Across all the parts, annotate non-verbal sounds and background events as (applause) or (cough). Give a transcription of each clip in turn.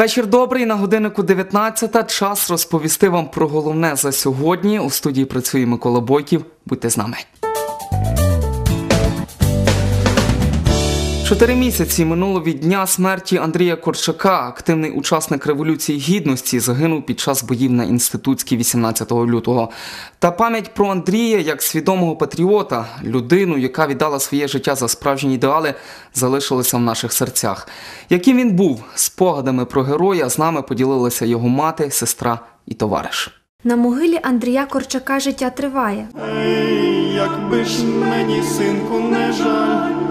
Вечір добрий на годиннику 19. Час розповісти вам про головне за сьогодні. У студії працює Микола Бойків. Будьте з нами. Чотири місяці минуло від дня смерті Андрія Корчака. Активний учасник революції гідності загинув під час боїв на інститутській 18 лютого. Та пам'ять про Андрія як свідомого патріота, людину, яка віддала своє життя за справжні ідеали, залишилася в наших серцях. Яким він був спогадами про героя, з нами поділилися його мати, сестра і товариш. На могилі Андрія Корчака життя триває. Ей, якби ж мені, синку, не жаль,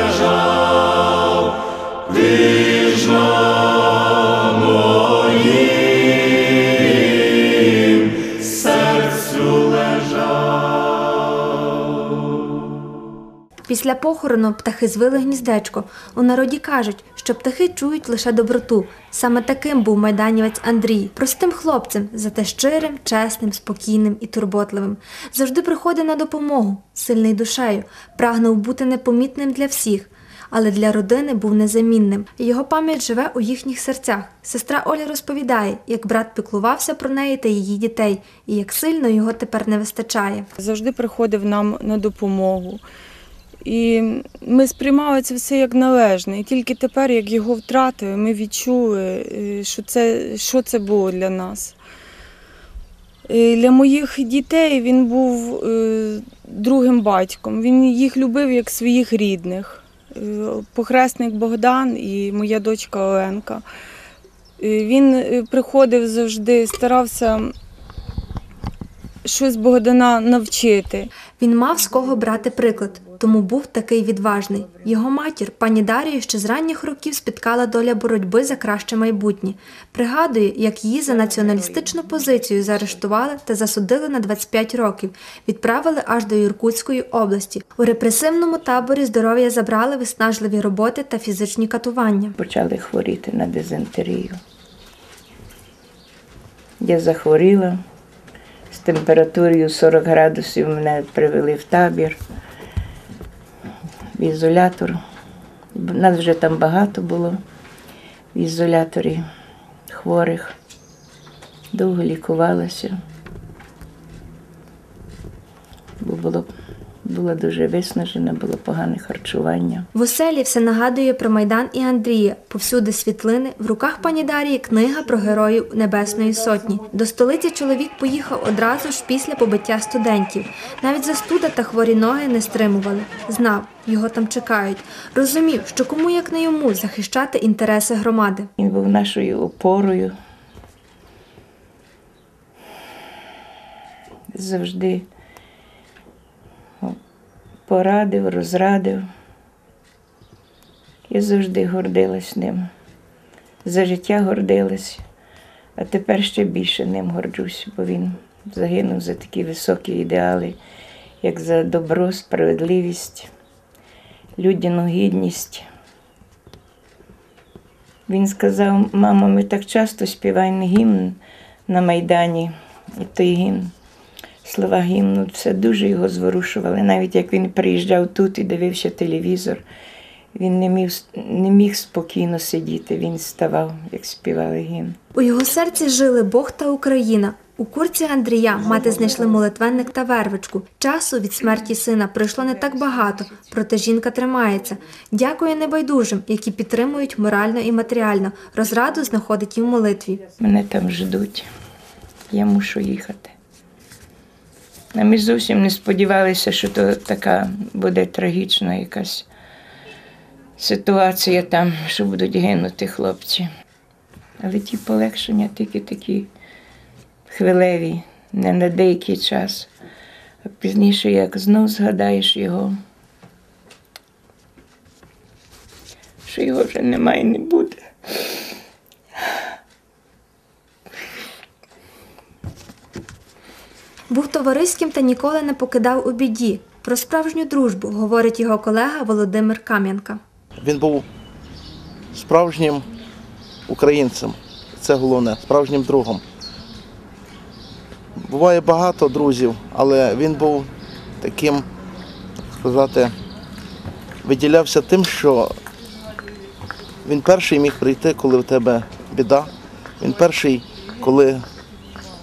Після похорону птахи звили гніздечко. У народі кажуть, що птахи чують лише доброту. Саме таким був майданівець Андрій, простим хлопцем, зате щирим, чесним, спокійним і турботливим. Завжди приходив на допомогу, сильний душею, прагнув бути непомітним для всіх. Але для родини був незамінним. Його пам'ять живе у їхніх серцях. Сестра Оля розповідає, як брат піклувався про неї та її дітей, і як сильно його тепер не вистачає. завжди приходив нам на допомогу. І ми сприймали це все як належне. І тільки тепер, як його втратили, ми відчули, е, що це, що це було для нас. Е, Для моїх дітей він був е, другим батьком. Він їх любив як своїх рідних. Похресник Богдан і моя дочка Оленка. Він приходив завжди, старався щось Богдана навчити. Він мав з кого брати приклад, тому був такий відважний. Його матір, пані Дарію, ще з ранніх років спіткала доля боротьби за краще майбутнє. Пригадує, як її за націоналістичну позицію заарештували та засудили на 25 років, відправили аж до Іркутської області. У репресивному таборі здоров'я забрали виснажливі роботи та фізичні катування. почали хворіти на дизентерію. Я захворіла температурою 40 градусів мене привели в табір, в ізолятор. Нас вже там багато було в ізоляторі хворих. Довго лікувалася, бо було, була дуже виснажена, було погане харчування. В оселі все нагадує про Майдан і Андрія. Повсюди світлини, в руках пані Дарії книга про героїв Небесної Сотні. До столиці чоловік поїхав одразу ж після побиття студентів. Навіть застуда та хворі ноги не стримували. Знав, його там чекають. Розумів, що кому як не йому захищати інтереси громади. Він був нашою опорою. Завжди порадив, розрадив. Я завжди гордилась ним. За життя гордилась, а тепер ще більше ним горджусь, бо він загинув за такі високі ідеали, як за добро, справедливість, людяну гідність. Він сказав, мамо, ми так часто співаємо гімн на Майдані, і той гімн, слова гімну, все дуже його зворушували. Навіть як він приїжджав тут і дивився телевізор, він не міг, не міг спокійно сидіти, він ставав, як співали гімн. У його серці жили Бог та Україна. У курці Андрія мати знайшли молитвенник та вервичку. Часу від смерті сина пройшло не так багато, проте жінка тримається. Дякує небайдужим, які підтримують морально і матеріально. Розраду знаходить і в молитві. Мене там ждуть, я мушу їхати. А ми зовсім не сподівалися, що то така буде трагічна якась ситуація там, що будуть гинути хлопці. Але ті полегшення тільки такі хвилеві, не на деякий час. А пізніше, як знов згадаєш його, що його вже немає, не буде. Був товариським та ніколи не покидав у біді. Про справжню дружбу говорить його колега Володимир Кам'янка. Він був справжнім українцем, це головне, справжнім другом. Буває багато друзів, але він був таким, сказати, виділявся тим, що він перший міг прийти, коли в тебе біда. Він перший, коли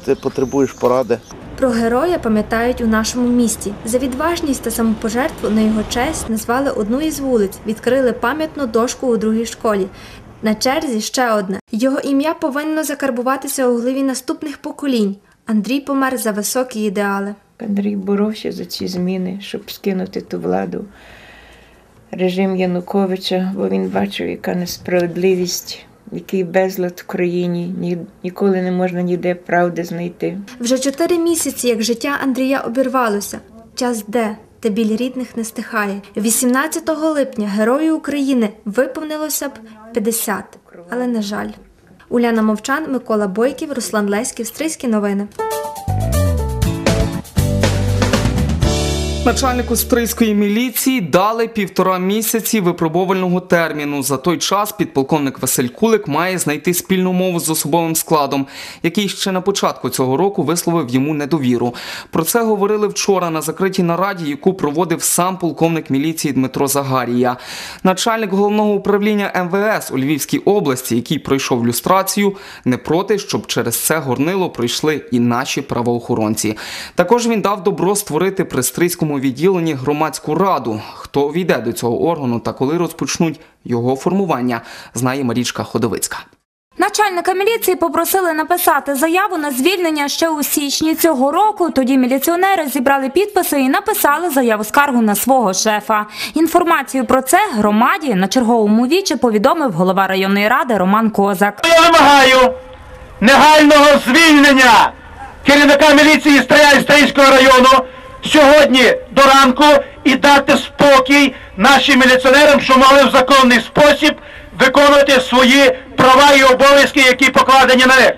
ти потребуєш поради. Про героя пам'ятають у нашому місті. За відважність та самопожертву на його честь назвали одну із вулиць, відкрили пам'ятну дошку у другій школі. На черзі ще одна. Його ім'я повинно закарбуватися у голові наступних поколінь. Андрій помер за високі ідеали. Андрій боровся за ці зміни, щоб скинути ту владу. Режим Януковича, бо він бачив, яка несправедливість, який безлад в країні, ні, ніколи не можна ніде правди знайти. Вже чотири місяці, як життя Андрія обірвалося. Час де, та біль рідних не стихає. 18 липня Герою України виповнилося б 50, але на жаль. Уляна Мовчан, Микола Бойків, Руслан Леськів, Стрийські новини. Начальнику стрийської міліції дали півтора місяці випробувального терміну. За той час підполковник Василь Кулик має знайти спільну мову з особовим складом, який ще на початку цього року висловив йому недовіру. Про це говорили вчора на закритій нараді, яку проводив сам полковник міліції Дмитро Загарія. Начальник головного управління МВС у Львівській області, який пройшов люстрацію, не проти, щоб через це горнило пройшли і наші правоохоронці. Також він дав добро створити при стрийському відділенні громадську раду. Хто увійде до цього органу та коли розпочнуть його формування, знає Марічка Ходовицька. Начальника міліції попросили написати заяву на звільнення ще у січні цього року. Тоді міліціонери зібрали підписи і написали заяву скаргу на свого шефа. Інформацію про це громаді на черговому вічі повідомив голова районної ради Роман Козак. Я вимагаю негайного звільнення керівника міліції Стрия Стрийського району сьогодні до ранку і дати спокій нашим міліціонерам, що мали в законний спосіб виконувати свої права і обов'язки, які покладені на них.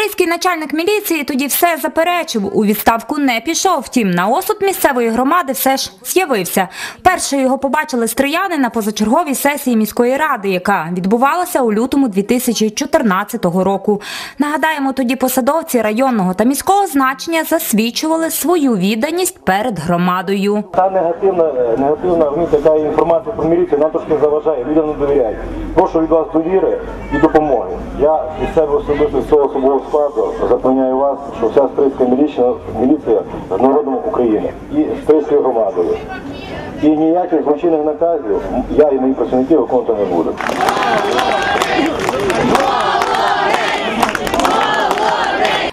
Стрийський начальник міліції тоді все заперечив. У відставку не пішов. Втім, на осуд місцевої громади все ж з'явився. Перше його побачили стрияни на позачерговій сесії міської ради, яка відбувалася у лютому 2014 року. Нагадаємо, тоді посадовці районного та міського значення засвідчували свою відданість перед громадою. Та негативна, негативна ну, така інформація про міліцію нам трошки заважає, людям не довіряють. Прошу від вас довіри і допомоги. Я від себе особисто цього особового складу запевняю вас, що вся стрийська міліція, міліція з народом України і стрийською громадою. І ніяких злочинних наказів я і мої працівники виконувати не буду.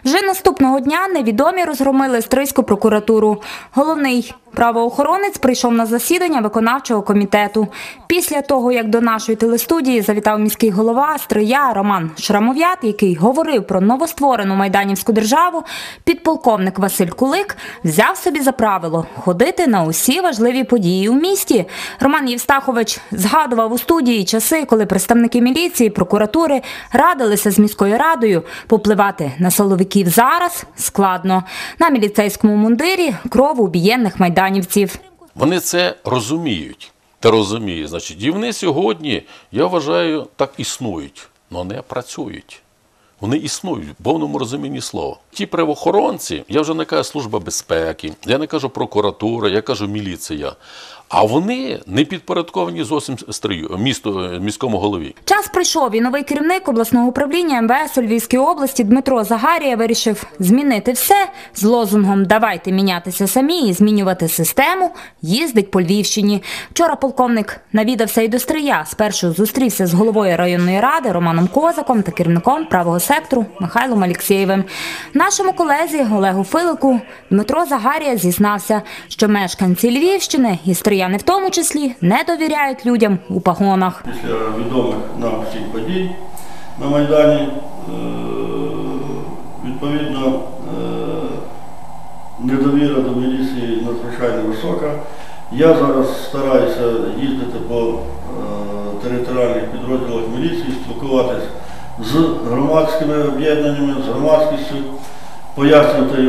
Вже наступного дня невідомі розгромили Стрийську прокуратуру. Головний правоохоронець прийшов на засідання виконавчого комітету. Після того, як до нашої телестудії завітав міський голова Стрия Роман Шрамов'ят, який говорив про новостворену майданівську державу, підполковник Василь Кулик взяв собі за правило ходити на усі важливі події у місті. Роман Євстахович згадував у студії часи, коли представники міліції, прокуратури радилися з міською радою попливати на соловиків зараз складно. На міліцейському мундирі кров убієнних майданівців. Вони це розуміють. Та розуміють. Значить, і вони сьогодні, я вважаю, так існують, але не працюють. Вони існують в повному розумінні слова. Ті правоохоронці, я вже не кажу служба безпеки, я не кажу прокуратура, я кажу міліція. А вони не підпорядковані зовсім стрию, місту, міському голові. Час прийшов, і новий керівник обласного управління МВС у Львівській області Дмитро Загарія вирішив змінити все з лозунгом Давайте мінятися самі і змінювати систему. Їздить по Львівщині. Вчора полковник навідався і до Стрия. Спершу зустрівся з головою районної ради Романом Козаком та керівником правого сектору Михайлом Алєксєєвим. Нашому колезі Олегу Филику Дмитро Загарія зізнався, що мешканці Львівщини і стрияни в тому числі не довіряють людям у погонах. Після відомих нам всіх подій на Майдані, е, відповідно, е, недовіра до міліції надзвичайно висока. Я зараз стараюся їздити по е, територіальних підрозділах міліції, спілкуватися з громадськими об'єднаннями, з громадськістю, пояснювати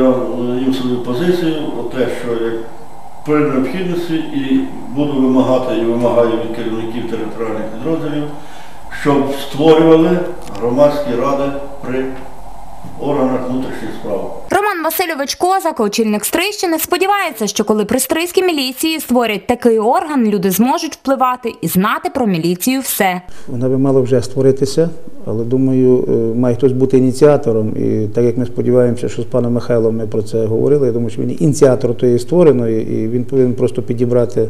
їм свою позицію, те, що як при необхідності і буду вимагати і вимагаю від керівників територіальних підрозділів, щоб створювали громадські ради при органах внутрішніх справ. Роман Васильович Козак, очільник Стрийщини, сподівається, що коли при стрийській міліції створять такий орган, люди зможуть впливати і знати про міліцію все. Вона би мала вже створитися, але думаю, е, має хтось бути ініціатором. І так як ми сподіваємося, що з паном Михайлом ми про це говорили, я думаю, що він ініціатор тієї створеної, і він повинен просто підібрати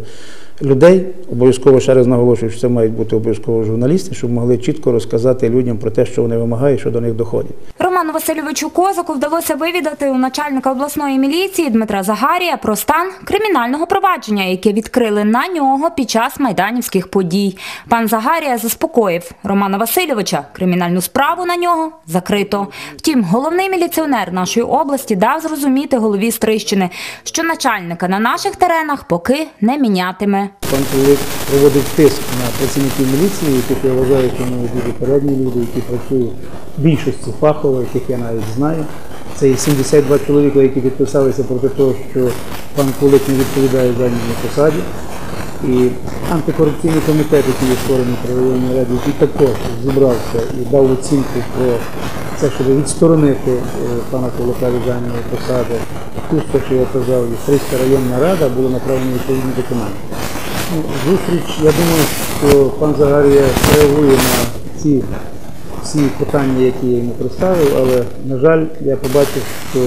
людей. Обов'язково ще раз наголошую, що це мають бути обов'язково журналісти, щоб могли чітко розказати людям про те, що вони вимагають, що до них доходить. Роману Васильовичу Козаку вдалося вивідати у начальника обласної міліції Дмитра Загарія про стан кримінального провадження, яке відкрили на нього під час майданівських подій. Пан Загарія заспокоїв Романа Васильовича. Кримінальну справу на нього закрито. Втім, головний міліціонер нашої області дав зрозуміти голові Стрищини, що начальника на наших теренах поки не мінятиме. Пан Кулик проводить тиск на працівників міліції, яких я вважаю, що вони дуже порядні люди, які працюють в більшості фахово, яких я навіть знаю. Це і 72 чоловіка, які підписалися проти того, що пан Кулик не відповідає займаній посаді. І антикорупційний комітет, який є створений при районній раді, який також зібрався і дав оцінку про це, щоб відсторонити е, пана Кулика від займаної посади. Тут, що я казав, і Стрийська районна рада були направлені відповідні документи. Ну, Зустріч, я думаю, що пан Загарія реагує на ці всі питання, які я йому представив, але, на жаль, я побачив, що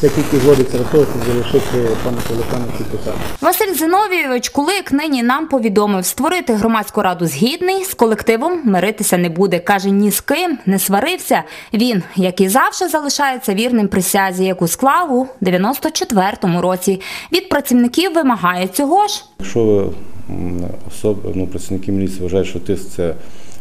це тільки зводиться до того, щоб залишити пана Кулика на цій посаді. Василь Зиновійович Кулик нині нам повідомив, створити громадську раду згідний з колективом миритися не буде. каже, ні з ким не сварився. Він, як і завжди, залишається вірним присязі, яку склав у 94-му році. Від працівників вимагає цього ж. Якщо м, особ, ну, працівники міліції вважають, що тиск це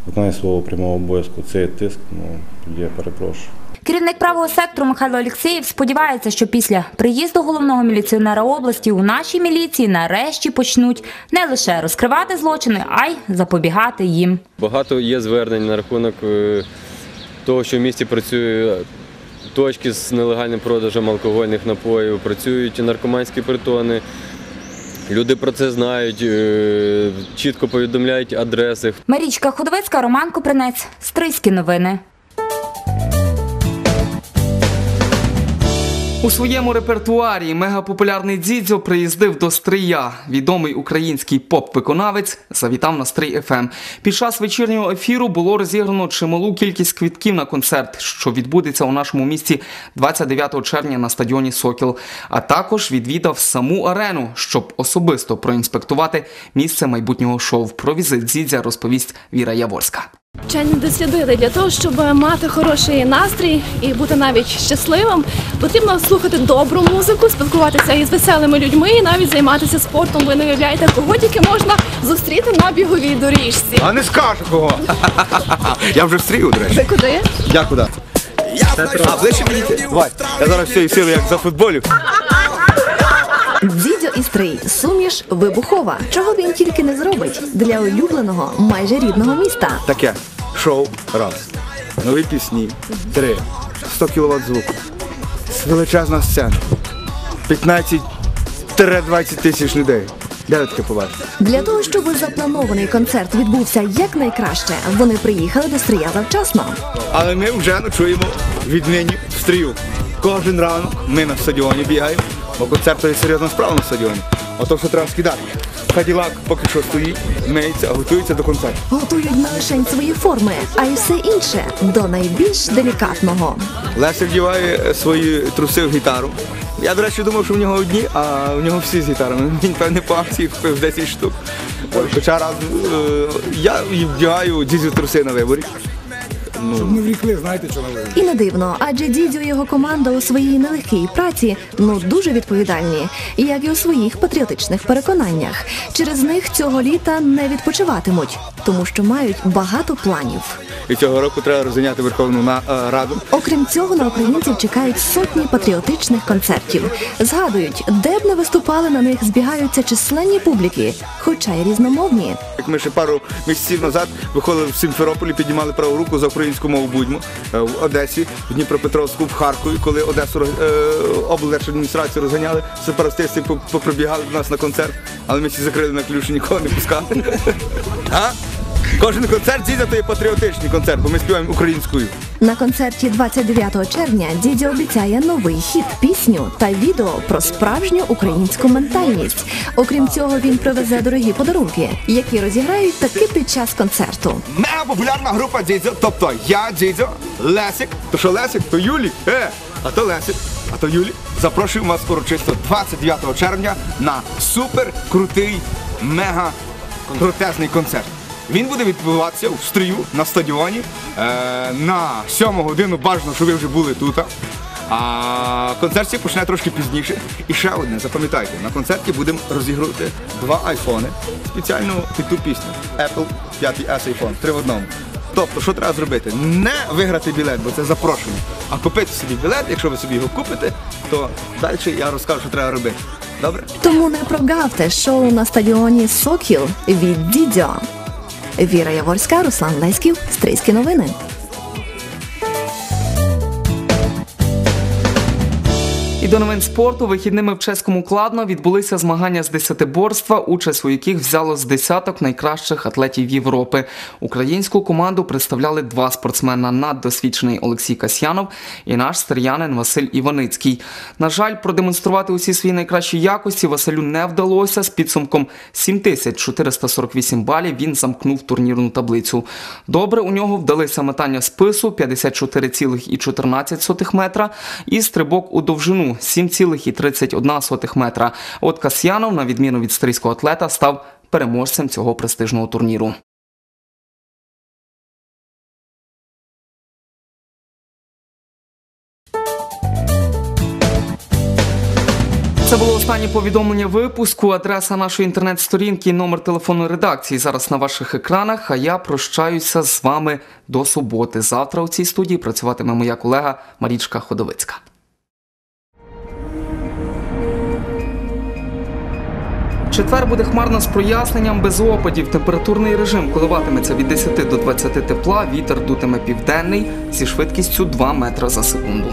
виконання свого прямого обов'язку, це тиск, ну я перепрошую. Керівник правого сектору Михайло Олексєєв сподівається, що після приїзду головного міліціонера області у нашій міліції нарешті почнуть не лише розкривати злочини, а й запобігати їм. Багато є звернень на рахунок е, того, що в місті працює точки з нелегальним продажем алкогольних напоїв, працюють наркоманські притони. Люди про це знають, е, чітко повідомляють адреси. Марічка Худовецька, Роман Купринець, Стрийські новини. У своєму репертуарі мегапопулярний Дзідзьо приїздив до Стрия. Відомий український поп-виконавець завітав на Стрий ФМ. Під час вечірнього ефіру було розіграно чималу кількість квитків на концерт, що відбудеться у нашому місті 29 червня на стадіоні Сокіл. А також відвідав саму арену, щоб особисто проінспектувати місце майбутнього шоу. Про візит Дзідзя розповість Віра Яворська. Вчені дослідили для того, щоб мати хороший настрій і бути навіть щасливим, потрібно слухати добру музику, спілкуватися із веселими людьми і навіть займатися спортом. Ви не уявляєте, кого тільки можна зустріти на біговій доріжці. А не скажу кого. (laughs) Я вже встрію, до речі. Ви куди? Я куди? А, ближче мені. Давай. Я зараз всієї сили як за футболів. Стрий суміш вибухова. Чого він тільки не зробить для улюбленого, майже рідного міста. Таке. Шоу. Раз. Нові пісні. Три. 100 кВт звуку. Величезна сцена. 15-20 тисяч людей. Де ви таке побачите? Для того, щоб запланований концерт відбувся якнайкраще, вони приїхали до стрия завчасно. Але ми вже ночуємо віднині в стрію. Кожен ранок ми на стадіоні бігаємо, бо концерт то є серйозна справа на стадіоні. Ото що треба скидати. Каділак поки що стоїть, миється, готується до концерту. Готують не лише свої форми, а й все інше до найбільш делікатного. Лесик вдіває свої труси в гітару. Я, до речі, думав, що в нього одні, а в нього всі з гітарами. (laughs) Він певне по акції купив 10 штук. Хоча раз е, я вдягаю дізю труси на виборі. Щоб не врікли, знаєте, що на І не дивно, адже дідю і його команда у своїй нелегкій праці ну дуже відповідальні, як і у своїх патріотичних переконаннях. Через них цього літа не відпочиватимуть, тому що мають багато планів. І цього року треба розганяти Верховну на, е, Раду. Окрім цього, на українців чекають сотні патріотичних концертів. Згадують, де б не виступали на них, збігаються численні публіки, хоча й різномовні. Як ми ще пару місяців назад виходили в Сімферополі, піднімали праву руку за українську мову будьмо е, в Одесі, в Дніпропетровську, в Харкові, коли Одесу е, облдержадміністрацію розганяли, сепаратисти по- поприбігали до нас на концерт, але ми всі закрили на ключ нікого не пускали. (laughs) Кожен концерт Дідя то є патріотичний концерт, бо ми співаємо українською. На концерті 29 червня дідьо обіцяє новий хіт, пісню та відео про справжню українську ментальність. Окрім цього, він привезе дорогі подарунки, які розіграють таки під час концерту. Мега популярна група Дідзьо, тобто я Дідзьо, Лесик, то що Лесик, то Юлік, е, а то Лесик, а то Юлік. Запрошую вас урочисто 29 червня на супер крутий, мега крутезний концерт. Він буде відбуватися в стрію на стадіоні е, на 7 годину. Бажано, щоб ви вже були тут. А концерт почне трошки пізніше. І ще одне, запам'ятайте, на концерті будемо розігрувати два айфони спеціально під ту пісню. Apple 5S iPhone, три в одному. Тобто, що треба зробити? Не виграти білет, бо це запрошення, а купити собі білет, якщо ви собі його купите, то далі я розкажу, що треба робити. Добре? Тому не прогавте шоу на стадіоні Сокіл від Дідьо. Віра Яворська, Руслан Леськів, Стрийські новини. До новин спорту вихідними в чеському кладно відбулися змагання з десятиборства, участь у яких взяло з десяток найкращих атлетів Європи. Українську команду представляли два спортсмена наддосвідчений Олексій Касьянов і наш стар'янин Василь Іваницький. На жаль, продемонструвати усі свої найкращі якості Василю не вдалося. З підсумком 7448 балів він замкнув турнірну таблицю. Добре у нього вдалися метання спису 54,14 метра і стрибок у довжину 7,31 метра. От Касьянов, на відміну від стрийського атлета, став переможцем цього престижного турніру. Це було останнє повідомлення випуску. Адреса нашої інтернет-сторінки, і номер телефону редакції зараз на ваших екранах. А я прощаюся з вами до суботи. Завтра у цій студії працюватиме моя колега Марічка Ходовицька. Четвер буде хмарно з проясненням без опадів. Температурний режим коливатиметься від 10 до 20 тепла. Вітер дутиме південний зі швидкістю 2 метри за секунду.